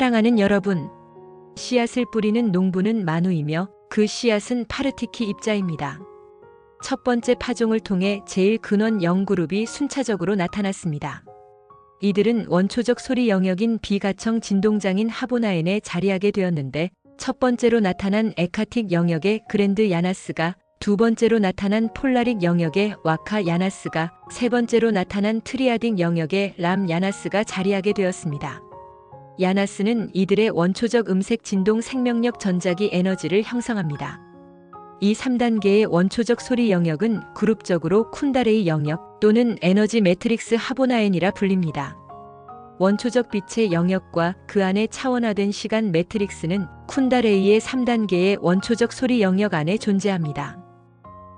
사랑하는 여러분. 씨앗을 뿌리는 농부는 만우이며 그 씨앗은 파르티키 입자입니다. 첫 번째 파종을 통해 제일 근원 0그룹이 순차적으로 나타났습니다. 이들은 원초적 소리 영역인 비가청 진동장인 하보나엔에 자리하게 되었는데 첫 번째로 나타난 에카틱 영역의 그랜드 야나스가 두 번째로 나타난 폴라릭 영역의 와카 야나스가 세 번째로 나타난 트리아딩 영역의 람 야나스가 자리하게 되었습니다. 야나스는 이들의 원초적 음색 진동 생명력 전자기 에너지를 형성합니다. 이 3단계의 원초적 소리 영역은 그룹적으로 쿤다레이 영역 또는 에너지 매트릭스 하보나엔이라 불립니다. 원초적 빛의 영역과 그 안에 차원화된 시간 매트릭스는 쿤다레이의 3단계의 원초적 소리 영역 안에 존재합니다.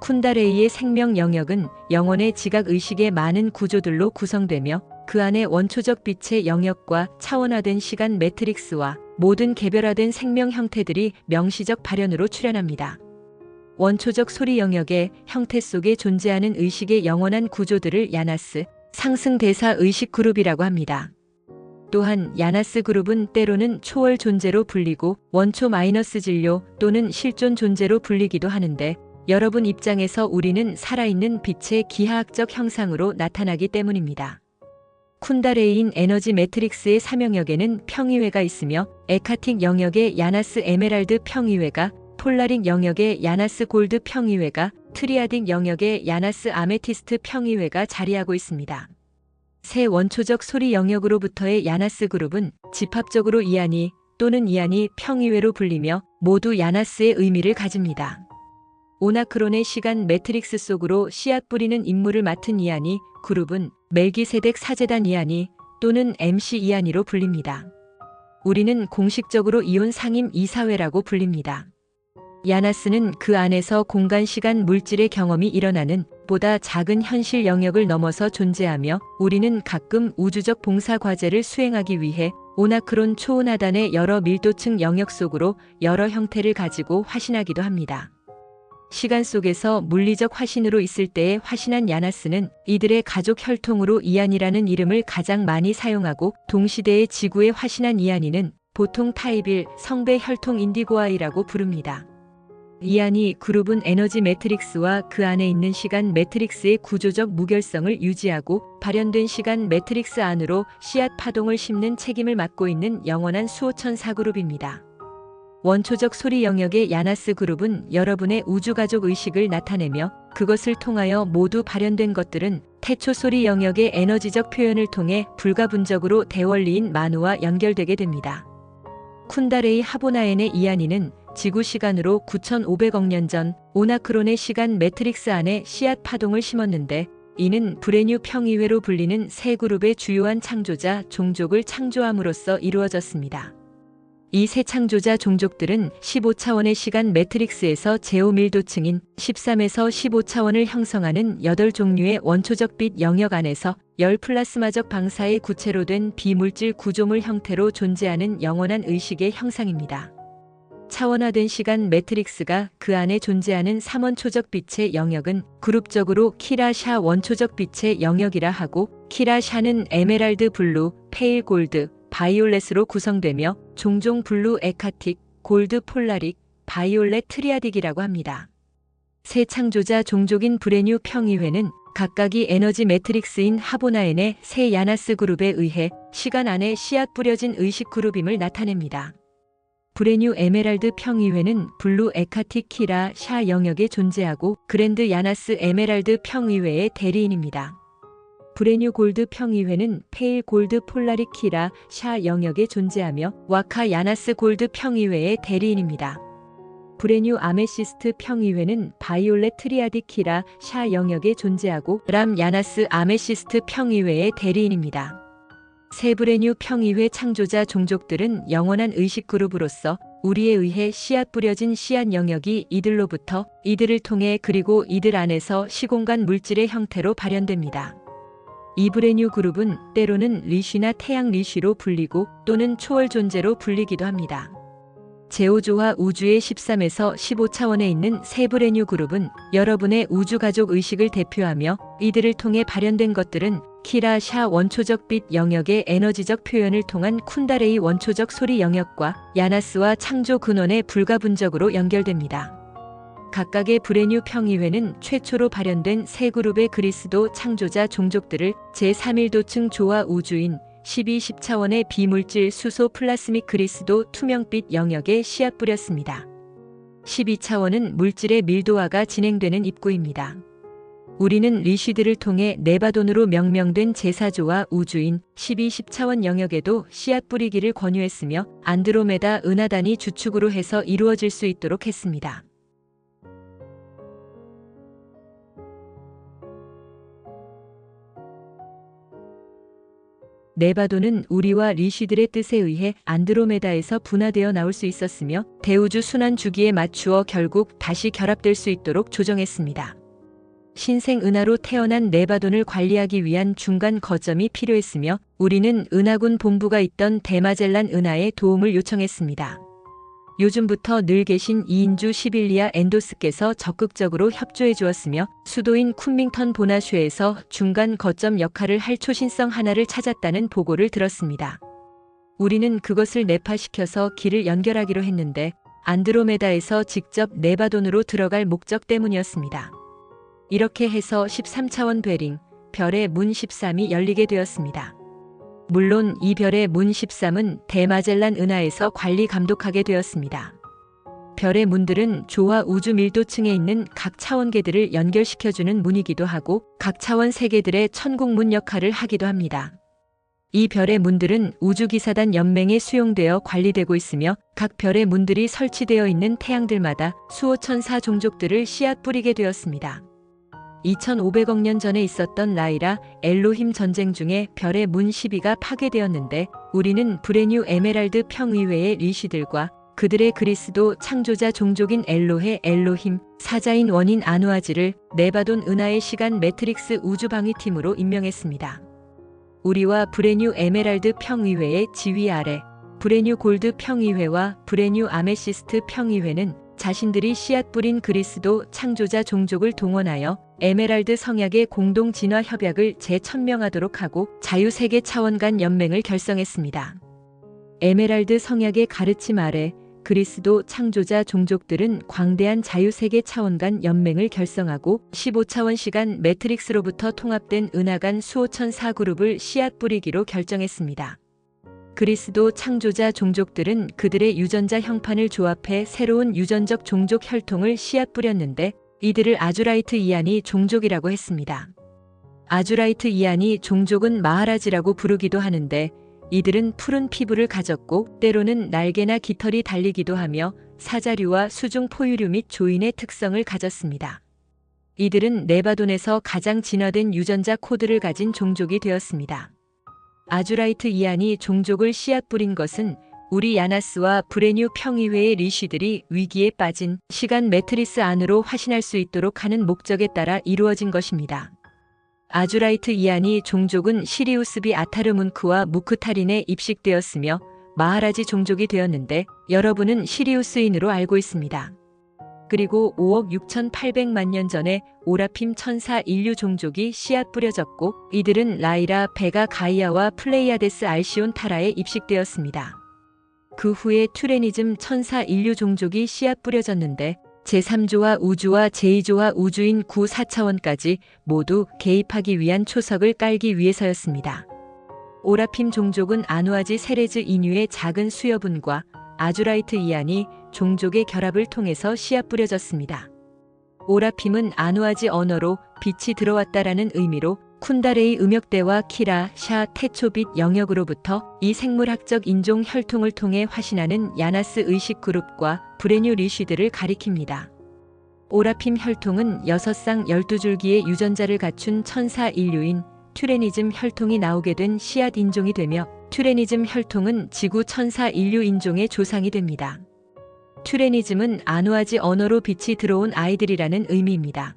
쿤다레이의 생명 영역은 영혼의 지각 의식의 많은 구조들로 구성되며 그 안에 원초적 빛의 영역과 차원화된 시간 매트릭스와 모든 개별화된 생명 형태들이 명시적 발현으로 출현합니다. 원초적 소리 영역의 형태 속에 존재하는 의식의 영원한 구조들을 야나스, 상승 대사 의식 그룹이라고 합니다. 또한 야나스 그룹은 때로는 초월 존재로 불리고 원초 마이너스 진료 또는 실존 존재로 불리기도 하는데 여러분 입장에서 우리는 살아있는 빛의 기하학적 형상으로 나타나기 때문입니다. 쿤다레이인 에너지 매트릭스의 사명역에는 평이회가 있으며 에카틱 영역의 야나스 에메랄드 평이회가 폴라릭 영역의 야나스 골드 평이회가 트리아딩 영역의 야나스 아메티스트 평이회가 자리하고 있습니다. 새 원초적 소리 영역으로부터의 야나스 그룹은 집합적으로 이안이 또는 이안이 평이회로 불리며 모두 야나스의 의미를 가집니다. 오나크론의 시간 매트릭스 속으로 씨앗 뿌리는 임무를 맡은 이안이 그룹은 멜기세덱 사제단 이안이 또는 MC 이안이로 불립니다. 우리는 공식적으로 이온 상임 이사회라고 불립니다. 야나스는 그 안에서 공간 시간 물질의 경험이 일어나는 보다 작은 현실 영역을 넘어서 존재하며 우리는 가끔 우주적 봉사 과제를 수행하기 위해 오나크론 초운하단의 여러 밀도층 영역 속으로 여러 형태를 가지고 화신하기도 합니다. 시간 속에서 물리적 화신으로 있을 때의 화신한 야나스는 이들의 가족 혈통으로 이안이라는 이름을 가장 많이 사용하고 동시대의 지구의 화신한 이안이는 보통 타입일 성배 혈통 인디고아이라고 부릅니다. 이안이 그룹은 에너지 매트릭스와 그 안에 있는 시간 매트릭스의 구조적 무결성을 유지하고 발현된 시간 매트릭스 안으로 씨앗 파동을 심는 책임을 맡고 있는 영원한 수호천사 그룹입니다. 원초적 소리 영역의 야나스 그룹은 여러분의 우주가족 의식을 나타내며 그것을 통하여 모두 발현된 것들은 태초 소리 영역의 에너지적 표현을 통해 불가분적으로 대원리인 만우와 연결되게 됩니다. 쿤다레이 하보나엔의 이안이는 지구 시간으로 9,500억 년 전 오나크론의 시간 매트릭스 안에 씨앗 파동을 심었는데 이는 브레뉴 평이회로 불리는 세 그룹의 주요한 창조자 종족을 창조함으로써 이루어졌습니다. 이세 창조자 종족들은 15차원의 시간 매트릭스에서 제오밀도층인 13에서 15차원을 형성하는 8종류의 원초적 빛 영역 안에서 열 플라스마적 방사의 구체로 된 비물질 구조물 형태로 존재하는 영원한 의식의 형상입니다. 차원화된 시간 매트릭스가 그 안에 존재하는 3원 초적 빛의 영역은 그룹적으로 키라샤 원초적 빛의 영역이라 하고 키라샤는 에메랄드 블루, 페일 골드, 바이올렛으로 구성되며 종종 블루 에카틱, 골드 폴라릭, 바이올렛 트리아딕이라고 합니다. 새 창조자 종족인 브레뉴 평이회는 각각이 에너지 매트릭스인 하보나엔의 새 야나스 그룹에 의해 시간 안에 씨앗 뿌려진 의식 그룹임을 나타냅니다. 브레뉴 에메랄드 평이회는 블루 에카틱 키라 샤 영역에 존재하고 그랜드 야나스 에메랄드 평이회의 대리인입니다. 브레뉴 골드 평이회는 페일 골드 폴라릭 키라 샤 영역에 존재하며 와카 야나스 골드 평이회의 대리인입니다. 브레뉴 아메시스트 평이회는 바이올렛 트리아디 키라 샤 영역에 존재하고 람 야나스 아메시스트 평이회의 대리인입니다. 세브레뉴 평이회 창조자 종족들은 영원한 의식 그룹으로서 우리에 의해 씨앗 뿌려진 씨앗 영역이 이들로부터 이들을 통해 그리고 이들 안에서 시공간 물질의 형태로 발현됩니다. 이브레뉴 그룹은 때로는 리쉬나 태양 리쉬로 불리고 또는 초월 존재로 불리기도 합니다. 제오조와 우주의 13에서 15차원에 있는 세브레뉴 그룹은 여러분의 우주가족 의식을 대표하며 이들을 통해 발현된 것들은 키라 샤 원초적 빛 영역의 에너지적 표현을 통한 쿤다레이 원초적 소리 영역과 야나스와 창조 근원의 불가분적으로 연결됩니다. 각각의 브레뉴 평의회는 최초로 발현된 세 그룹의 그리스도 창조자 종족들을 제3일도층 조화 우주인 12, 10차원의 비물질 수소 플라스믹 그리스도 투명빛 영역에 씨앗 뿌렸습니다. 12차원은 물질의 밀도화가 진행되는 입구입니다. 우리는 리쉬드를 통해 네바돈으로 명명된 제사조와 우주인 12, 10차원 영역에도 씨앗 뿌리기를 권유했으며 안드로메다 은하단이 주축으로 해서 이루어질 수 있도록 했습니다. 네바도는 우리와 리쉬들의 뜻에 의해 안드로메다에서 분화되어 나올 수 있었으며 대우주 순환 주기에 맞추어 결국 다시 결합될 수 있도록 조정했습니다. 신생 은하로 태어난 네바돈을 관리하기 위한 중간 거점이 필요했으며 우리는 은하군 본부가 있던 대마젤란 은하에 도움을 요청했습니다. 요즘부터 늘 계신 2인주 시빌리아 엔도스께서 적극적으로 협조해 주었으며 수도인 쿤밍턴 보나슈에서 중간 거점 역할을 할 초신성 하나를 찾았다는 보고를 들었습니다. 우리는 그것을 내파시켜서 길을 연결하기로 했는데 안드로메다에서 직접 네바돈으로 들어갈 목적 때문이었습니다. 이렇게 해서 13차원 베링, 별의 문 13이 열리게 되었습니다. 물론 이 별의 문 13은 대마젤란 은하에서 관리 감독하게 되었습니다. 별의 문들은 조화 우주 밀도층에 있는 각 차원계들을 연결시켜주는 문이기도 하고 각 차원 세계들의 천국문 역할을 하기도 합니다. 이 별의 문들은 우주기사단 연맹에 수용되어 관리되고 있으며 각 별의 문들이 설치되어 있는 태양들마다 수호천사 종족들을 씨앗 뿌리게 되었습니다. 2500억 년 전에 있었던 라이라 엘로힘 전쟁 중에 별의 문 12가 파괴되었는데 우리는 브레뉴 에메랄드 평의회의 리시들과 그들의 그리스도 창조자 종족인 엘로헤 엘로힘 사자인 원인 아누아지를 네바돈 은하의 시간 매트릭스 우주방위팀으로 임명했습니다. 우리와 브레뉴 에메랄드 평의회의 지휘 아래 브레뉴 골드 평의회와 브레뉴 아메시스트 평의회는 자신들이 씨앗 뿌린 그리스도 창조자 종족을 동원하여 에메랄드 성약의 공동 진화 협약을 재천명하도록 하고 자유세계 차원 간 연맹을 결성했습니다. 에메랄드 성약의 가르침 아래 그리스도 창조자 종족들은 광대한 자유세계 차원 간 연맹을 결성하고 15차원 시간 매트릭스로부터 통합된 은하간 수호천 사그룹을 씨앗 뿌리기로 결정했습니다. 그리스도 창조자 종족들은 그들의 유전자 형판을 조합해 새로운 유전적 종족 혈통을 씨앗 뿌렸는데 이들을 아주라이트 이안이 종족이라고 했습니다. 아주라이트 이안이 종족은 마하라지라고 부르기도 하는데 이들은 푸른 피부를 가졌고 때로는 날개나 깃털이 달리기도 하며 사자류와 수중 포유류 및 조인의 특성을 가졌습니다. 이들은 네바돈에서 가장 진화된 유전자 코드를 가진 종족이 되었습니다. 아주라이트 이안이 종족을 씨앗 뿌린 것은 우리 야나스와 브레뉴 평의회의 리쉬들이 위기에 빠진 시간 매트리스 안으로 화신할 수 있도록 하는 목적에 따라 이루어진 것입니다. 아주라이트 이안이 종족은 시리우스비 아타르문크와 무크타린에 입식되었으며 마하라지 종족이 되었는데 여러분은 시리우스인으로 알고 있습니다. 그리고 5억 6,800만 년 전에 오라핌 천사 인류 종족이 씨앗 뿌려졌고 이들은 라이라, 베가, 가이아와 플레이아데스 알시온 타라에 입식되었습니다. 그 후에 튜레니즘 천사 인류 종족이 씨앗 뿌려졌는데 제3조와 우주와 제2조와 우주인 9, 4차원까지 모두 개입하기 위한 초석을 깔기 위해서였습니다. 오라핌 종족은 아누아지 세레즈 인유의 작은 수여분과 아주라이트 이안이 종족의 결합을 통해서 씨앗 뿌려졌습니다. 오라핌은 아누아지 언어로 빛이 들어왔다라는 의미로 쿤다레이 음역대와 키라, 샤, 테초빛 영역으로부터 이 생물학적 인종 혈통을 통해 화신하는 야나스 의식 그룹과 브레뉴 리쉬들을 가리킵니다. 오라핌 혈통은 6쌍 12줄기의 유전자를 갖춘 천사 인류인 튜레니즘 혈통이 나오게 된 씨앗 인종이 되며 튜레니즘 혈통은 지구 천사 인류 인종의 조상이 됩니다. 튜레니즘은 아누아지 언어로 빛이 들어온 아이들이라는 의미입니다.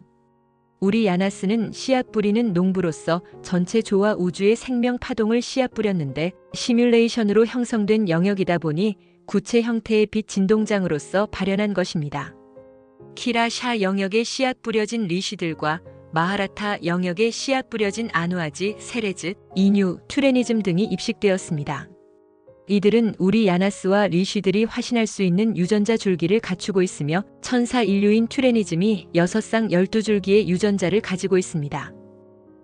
우리 야나스는 씨앗 뿌리는 농부로서 전체 조화 우주의 생명 파동을 씨앗 뿌렸는데 시뮬레이션으로 형성된 영역이다 보니 구체 형태의 빛 진동장으로서 발현한 것입니다. 키라 샤 영역에 씨앗 뿌려진 리쉬들과 마하라타 영역에 씨앗 뿌려진 아누아지, 세레즈, 이뉴, 투레니즘 등이 입식되었습니다. 이들은 우리 야나스와 리쉬들이 화신할 수 있는 유전자 줄기를 갖추고 있으며 천사 인류인 투레니즘이 6쌍 12줄기의 유전자를 가지고 있습니다.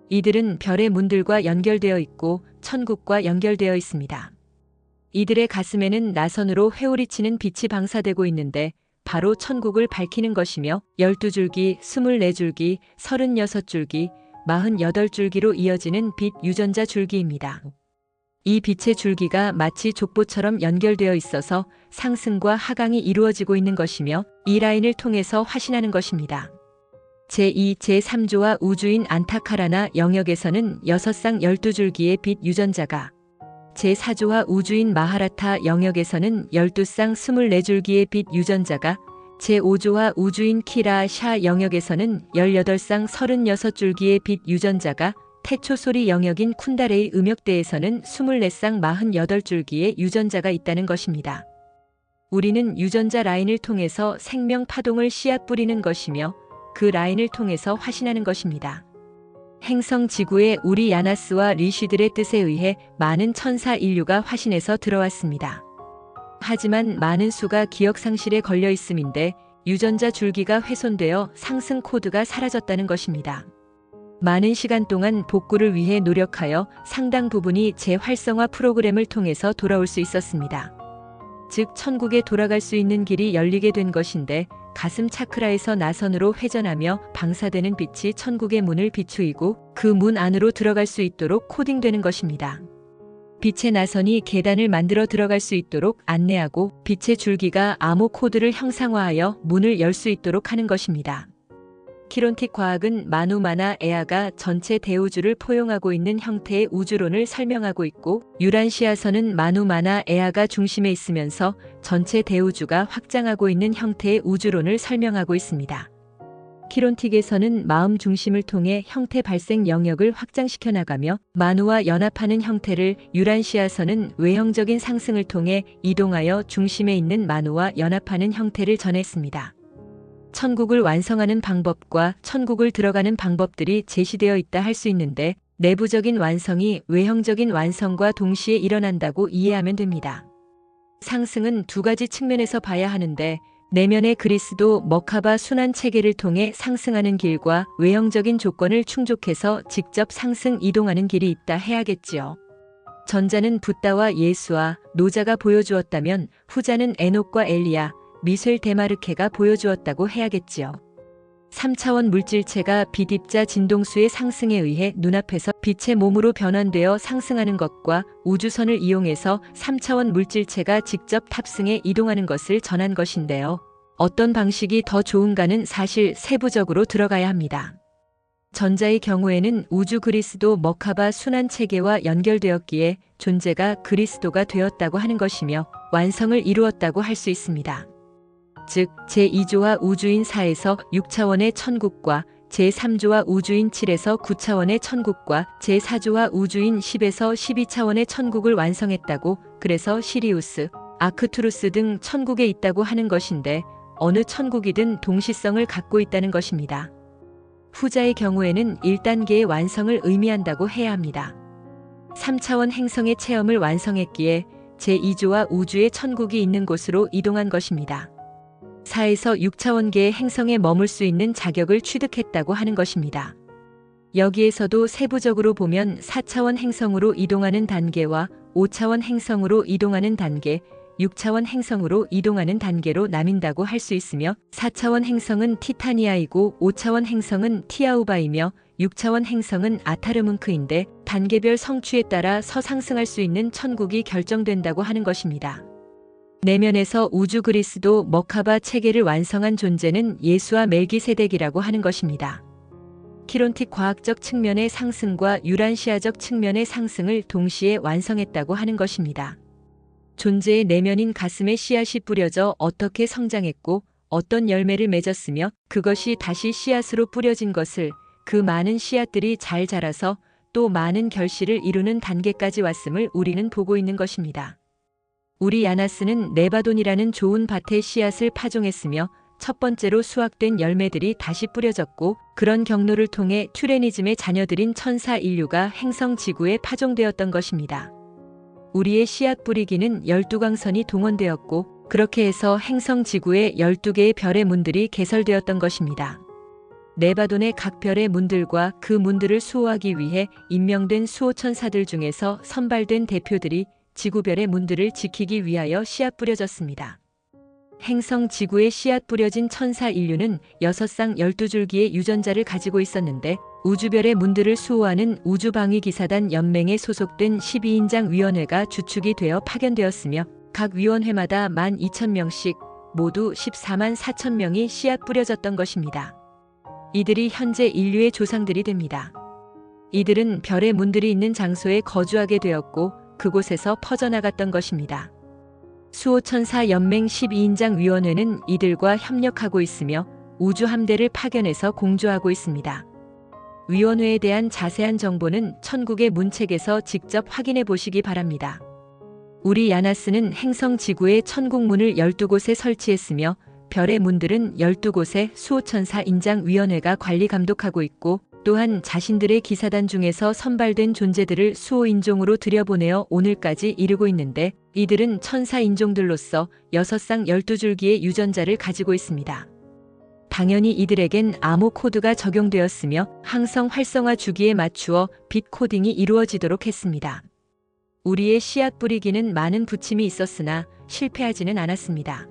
이들은 별의 문들과 연결되어 있고 천국과 연결되어 있습니다. 이들의 가슴에는 나선으로 회오리치는 빛이 방사되고 있는데 바로 천국을 밝히는 것이며 12줄기, 24줄기, 36줄기, 48줄기로 이어지는 빛 유전자 줄기입니다. 이 빛의 줄기가 마치 족보처럼 연결되어 있어서 상승과 하강이 이루어지고 있는 것이며 이 라인을 통해서 화신하는 것입니다. 제2, 제3조와 우주인 안타카라나 영역에서는 6쌍 12줄기의 빛 유전자가 제4조와 우주인 마하라타 영역에서는 12쌍 24줄기의 빛 유전자가 제5조와 우주인 키라 샤 영역에서는 18쌍 36줄기의 빛 유전자가 태초소리 영역인 쿤다레이 음역대에서는 24쌍 48줄기의 유전자가 있다는 것입니다. 우리는 유전자 라인을 통해서 생명 파동을 씨앗 뿌리는 것이며 그 라인을 통해서 화신하는 것입니다. 행성 지구에 우리 야나스와 리쉬들의 뜻에 의해 많은 천사 인류가 화신해서 들어왔습니다. 하지만 많은 수가 기억 상실에 걸려 있음인데 유전자 줄기가 훼손되어 상승 코드가 사라졌다는 것입니다. 많은 시간 동안 복구를 위해 노력하여 상당 부분이 재활성화 프로그램을 통해서 돌아올 수 있었습니다. 즉, 천국에 돌아갈 수 있는 길이 열리게 된 것인데 가슴 차크라에서 나선으로 회전하며 방사되는 빛이 천국의 문을 비추이고 그 문 안으로 들어갈 수 있도록 코딩되는 것입니다. 빛의 나선이 계단을 만들어 들어갈 수 있도록 안내하고 빛의 줄기가 암호 코드를 형상화하여 문을 열 수 있도록 하는 것입니다. 키론틱 과학은 마누마나 에아가 전체 대우주를 포용하고 있는 형태의 우주론을 설명하고 있고 유란시아서는 마누마나 에아가 중심에 있으면서 전체 대우주가 확장하고 있는 형태의 우주론을 설명하고 있습니다. 키론틱에서는 마음 중심을 통해 형태 발생 영역을 확장시켜 나가며 마누와 연합하는 형태를 유란시아서는 외형적인 상승을 통해 이동하여 중심에 있는 마누와 연합하는 형태를 전했습니다. 천국을 완성하는 방법과 천국을 들어가는 방법들이 제시되어 있다 할 수 있는데 내부적인 완성이 외형적인 완성과 동시에 일어난다고 이해하면 됩니다. 상승은 두 가지 측면에서 봐야 하는데 내면의 그리스도 머카바 순환 체계를 통해 상승하는 길과 외형적인 조건을 충족해서 직접 상승 이동하는 길이 있다 해야겠지요. 전자는 붓다와 예수와 노자가 보여주었다면 후자는 에녹과 엘리야, 미술 데마르케가 보여주었다고 해야겠지요. 3차원 물질체가 비입자 진동수의 상승에 의해 눈앞에서 빛의 몸으로 변환되어 상승하는 것과 우주선을 이용해서 3차원 물질체가 직접 탑승해 이동하는 것을 전한 것인데요. 어떤 방식이 더 좋은가는 사실 세부적으로 들어가야 합니다. 전자의 경우에는 우주 그리스도 머카바 순환 체계와 연결되었기에 존재가 그리스도가 되었다고 하는 것이며 완성을 이루었다고 할 수 있습니다. 즉 제2조와 우주인 4에서 6차원의 천국과 제3조와 우주인 7에서 9차원의 천국과 제4조와 우주인 10에서 12차원의 천국을 완성했다고 그래서 시리우스, 아크투루스 등 천국에 있다고 하는 것인데 어느 천국이든 동시성을 갖고 있다는 것입니다. 후자의 경우에는 1단계의 완성을 의미한다고 해야 합니다. 3차원 행성의 체험을 완성했기에 제2조와 우주의 천국이 있는 곳으로 이동한 것입니다. 4에서 6차원계의 행성에 머물 수 있는 자격을 취득했다고 하는 것입니다. 여기에서도 세부적으로 보면 4차원 행성으로 이동하는 단계와 5차원 행성으로 이동하는 단계, 6차원 행성으로 이동하는 단계로 나뉜다고 할 수 있으며 4차원 행성은 티타니아이고 5차원 행성은 티아우바이며 6차원 행성은 아타르문크인데 단계별 성취에 따라 서상승할 수 있는 천국이 결정된다고 하는 것입니다. 내면에서 우주 그리스도 머카바 체계를 완성한 존재는 예수와 멜기세덱이라고 하는 것입니다. 키론틱 과학적 측면의 상승과 유란시아적 측면의 상승을 동시에 완성했다고 하는 것입니다. 존재의 내면인 가슴에 씨앗이 뿌려져 어떻게 성장했고 어떤 열매를 맺었으며 그것이 다시 씨앗으로 뿌려진 것을 그 많은 씨앗들이 잘 자라서 또 많은 결실을 이루는 단계까지 왔음을 우리는 보고 있는 것입니다. 우리 야나스는 네바돈이라는 좋은 밭의 씨앗을 파종했으며 첫 번째로 수확된 열매들이 다시 뿌려졌고 그런 경로를 통해 튜레니즘의 자녀들인 천사 인류가 행성 지구에 파종되었던 것입니다. 우리의 씨앗 뿌리기는 12광선이 동원되었고 그렇게 해서 행성 지구에 12개의 별의 문들이 개설되었던 것입니다. 네바돈의 각 별의 문들과 그 문들을 수호하기 위해 임명된 수호천사들 중에서 선발된 대표들이 지구별의 문들을 지키기 위하여 씨앗 뿌려졌습니다. 행성 지구에 씨앗 뿌려진 천사 인류는 여섯 쌍 열두 줄기의 유전자를 가지고 있었는데 우주별의 문들을 수호하는 우주방위기사단 연맹에 소속된 12인장 위원회가 주축이 되어 파견되었으며 각 위원회마다 12,000명씩 모두 14만 4천 명이 씨앗 뿌려졌던 것입니다. 이들이 현재 인류의 조상들이 됩니다. 이들은 별의 문들이 있는 장소에 거주하게 되었고 그곳에서 퍼져나갔던 것입니다. 수호천사 연맹 12인장 위원회는 이들과 협력하고 있으며 우주 함대를 파견해서 공조하고 있습니다. 위원회에 대한 자세한 정보는 천국의 문책에서 직접 확인해 보시기 바랍니다. 우리 야나스는 행성 지구의 천국 문을 12곳에 설치했으며 별의 문들은 12곳에 수호천사 인장 위원회가 관리 감독하고 있고 또한 자신들의 기사단 중에서 선발된 존재들을 수호인종으로 들여보내어 오늘까지 이르고 있는데 이들은 천사인종들로서 여섯 쌍 열두 줄기의 유전자를 가지고 있습니다. 당연히 이들에겐 암호 코드가 적용되었으며 항성 활성화 주기에 맞추어 빛 코딩이 이루어지도록 했습니다. 우리의 씨앗 뿌리기는 많은 부침이 있었으나 실패하지는 않았습니다.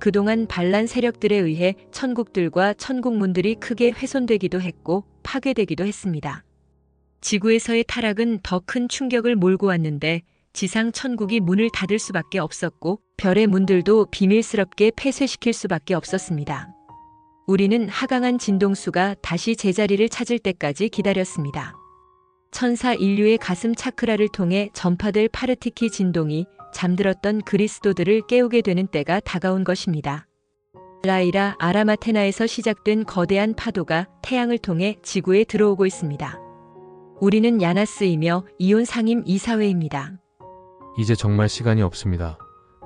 그동안 반란 세력들에 의해 천국들과 천국문들이 크게 훼손되기도 했고 파괴되기도 했습니다. 지구에서의 타락은 더 큰 충격을 몰고 왔는데 지상 천국이 문을 닫을 수밖에 없었고 별의 문들도 비밀스럽게 폐쇄시킬 수밖에 없었습니다. 우리는 하강한 진동수가 다시 제자리를 찾을 때까지 기다렸습니다. 천사 인류의 가슴 차크라를 통해 전파될 파르티키 진동이 잠들었던 그리스도들을 깨우게 되는 때가 다가온 것입니다. 라이라 아라마테나에서 시작된 거대한 파도가 태양을 통해 지구에 들어오고 있습니다. 우리는 야나스이며 이온 상임 이사회입니다. 이제 정말 시간이 없습니다.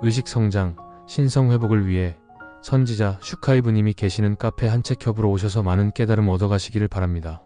의식 성장, 신성 회복을 위해 선지자 슈카이브님이 계시는 카페 한책협으로 오셔서 많은 깨달음 얻어가시기를 바랍니다.